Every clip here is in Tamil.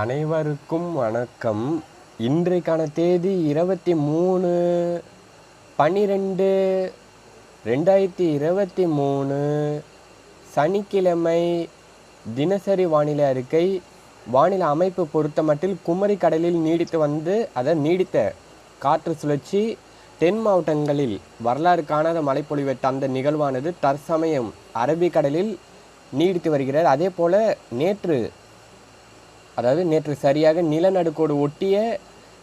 அனைவருக்கும் வணக்கம். இன்றைக்கான தேதி இருபத்தி மூணு பன்னிரெண்டு ரெண்டாயிரத்தி இருபத்தி மூணு சனிக்கிழமை தினசரி வானிலை அறிக்கை. வானிலை அமைப்பு பொறுத்தமட்டில் குமரி கடலில் நீடித்து வந்து அதை நீடித்த காற்று சுழற்சி. தென் மாவட்டங்களில் வரலாறு காணாத மழைப்பொழிவை தந்த நிகழ்வானது தற்சமயம் அரபிக்கடலில் நீடித்து வருகிறது. அதே போல் நேற்று அதாவது நேற்று சரியாக நிலநடுக்கோடு ஒட்டிய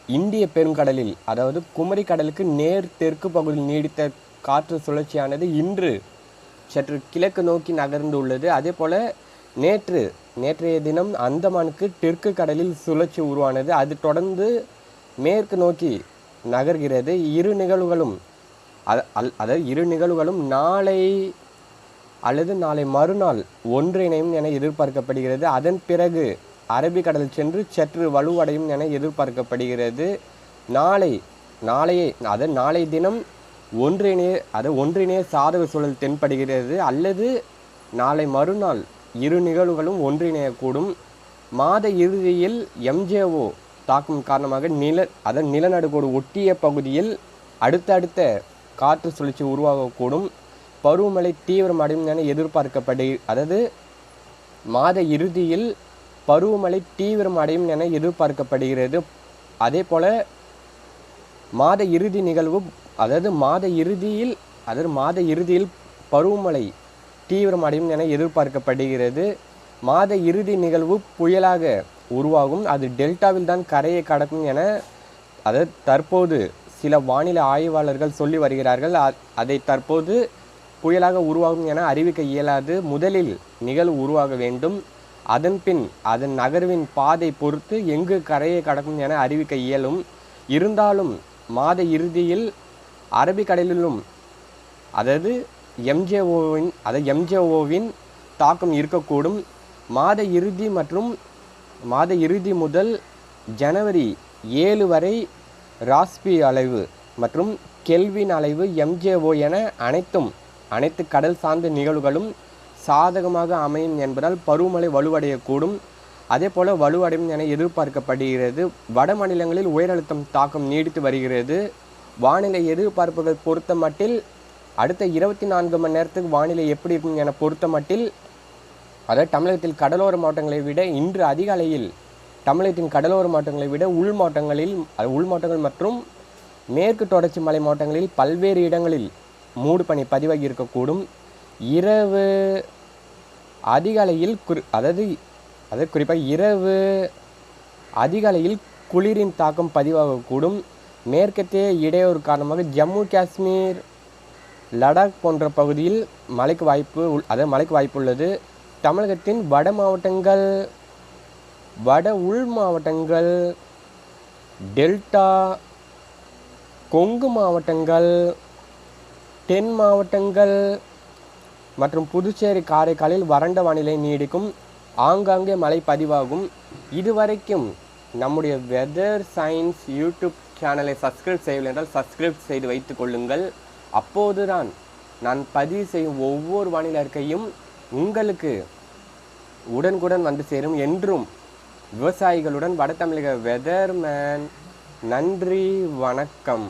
இந்திய பெருங்கடலில் அதாவது குமரி கடலுக்கு நேர் தெற்கு பகுதியில் நீடித்த காற்று சுழற்சியானது இன்று சற்று கிழக்கு நோக்கி நகர்ந்து உள்ளது. அதே போல் நேற்று நேற்றைய தினம் அந்தமானுக்கு தெற்கு கடலில் சுழற்சி உருவானது. அது தொடர்ந்து மேற்கு நோக்கி நகர்கிறது. இரு நிகழ்வுகளும் அ- அல்- அதாவது இரு நிகழ்வுகளும் நாளை அல்லது நாளை மறுநாள் ஒன்றிணையும் என எதிர்பார்க்கப்படுகிறது. அதன் பிறகு அரபிக்கடல் சென்று சற்று வலுவடையும் என எதிர்பார்க்கப்படுகிறது. நாளை நாளையே அது நாளை தினம் ஒன்றிணைய அது ஒன்றிணைய சாதக சூழல் தென்படுகிறது. அல்லது நாளை மறுநாள் இரு நிகழ்வுகளும் ஒன்றிணையக்கூடும். மாத இறுதியில் எம்ஜேஓ தாக்கும் காரணமாக நில அதன் நிலநடுக்கோடு ஒட்டிய பகுதியில் அடுத்தடுத்த காற்று சுழற்சி உருவாகக்கூடும். பருவமழை தீவிரமடையும் என எதிர்பார்க்கப்படு அதாவது மாத இறுதியில் பருவமழை தீவிரம் அடையும் என எதிர்பார்க்கப்படுகிறது. அதே போல் மாத இறுதி நிகழ்வு அதாவது மாத இறுதியில் அதாவது மாத இறுதியில் பருவமழை தீவிரம் அடையும் என எதிர்பார்க்கப்படுகிறது. மாத இறுதி நிகழ்வு புயலாக உருவாகும். அது டெல்டாவில் தான் கரையை கடக்கும் என அதாவது தற்போது சில வானிலை ஆய்வாளர்கள் சொல்லி வருகிறார்கள். அ- அதை தற்போது புயலாக உருவாகும் என அறிவிக்க இயலாது. முதலில் நிகழ்வு உருவாக வேண்டும். அதன் பின் அதன் நகர்வின் பாதை பொறுத்து எங்கு கரையை கடக்கும் என அறிவிக்க இயலும். இருந்தாலும் மாத இறுதியில் அரபிக்கடலிலும் அதாவது எம்ஜேஓவின் அதாவது எம்ஜேஓவின் தாக்கம் இருக்கக்கூடும். மாத இறுதி மற்றும் மாத இறுதி முதல் ஜனவரி ஏழு வரை ராஸ்பி அலைவு மற்றும் கெல்வின் அலைவு எம்ஜேஓ என அனைத்தும் அனைத்து கடல் சார்ந்த நிகழ்வுகளும் சாதகமாக அமையும் என்பதால் பருவமழை வலுவடையக்கூடும். அதே போல் வலுவடையும் என எதிர்பார்க்கப்படுகிறது. வட மாநிலங்களில் உயரழுத்தம் தாக்கம் நீடித்து வருகிறது. வானிலை எதிர்பார்ப்புகள் பொறுத்த மட்டில் அடுத்த இருபத்தி நான்கு மணி நேரத்துக்கு வானிலை எப்படி இருக்கும் என பொறுத்த மட்டில் அதாவது தமிழகத்தில் கடலோர மாவட்டங்களை விட இன்று அதிகாலையில் தமிழகத்தின் கடலோர மாவட்டங்களை விட உள் மாவட்டங்களில் உள் மாவட்டங்கள் மற்றும் மேற்கு தொடர்ச்சி மலை மாவட்டங்களில் பல்வேறு இடங்களில் மூடு பனி பதிவாகி இருக்கக்கூடும். இரவு அதிகாலையில் குறி அதாவது அதாவது குறிப்பாக இரவு அதிகாலையில் குளிரின் தாக்கம் பதிவாகக்கூடும் மேற்கத்திய இடையூறு காரணமாக ஜம்மு காஷ்மீர் லடாக் போன்ற பகுதியில் மழைக்கு வாய்ப்பு உள்- அதாவது மழைக்கு வாய்ப்பு உள்ளது. தமிழகத்தின் வட மாவட்டங்கள் வட உள் மாவட்டங்கள் டெல்டா கொங்கு மாவட்டங்கள் தென் மாவட்டங்கள் மற்றும் புதுச்சேரி காரைக்காலில் வறண்ட வானிலை நீடிக்கும். ஆங்காங்கே மழை பதிவாகும். இதுவரைக்கும் நம்முடைய வெதர் சயின்ஸ் யூடியூப் சேனலை சப்ஸ்கிரைப் செய்யவில்லை என்றால் சப்ஸ்கிரைப் செய்து வைத்துக் கொள்ளுங்கள். அப்போதுதான் நான் பதிவு செய்யும் ஒவ்வொரு வானிலை அறிக்கையும் உங்களுக்கு உடனுக்குடன் வந்து சேரும் என்றும் விவசாயிகளுடன் வட தமிழக வெதர்மேன் நன்றி வணக்கம்.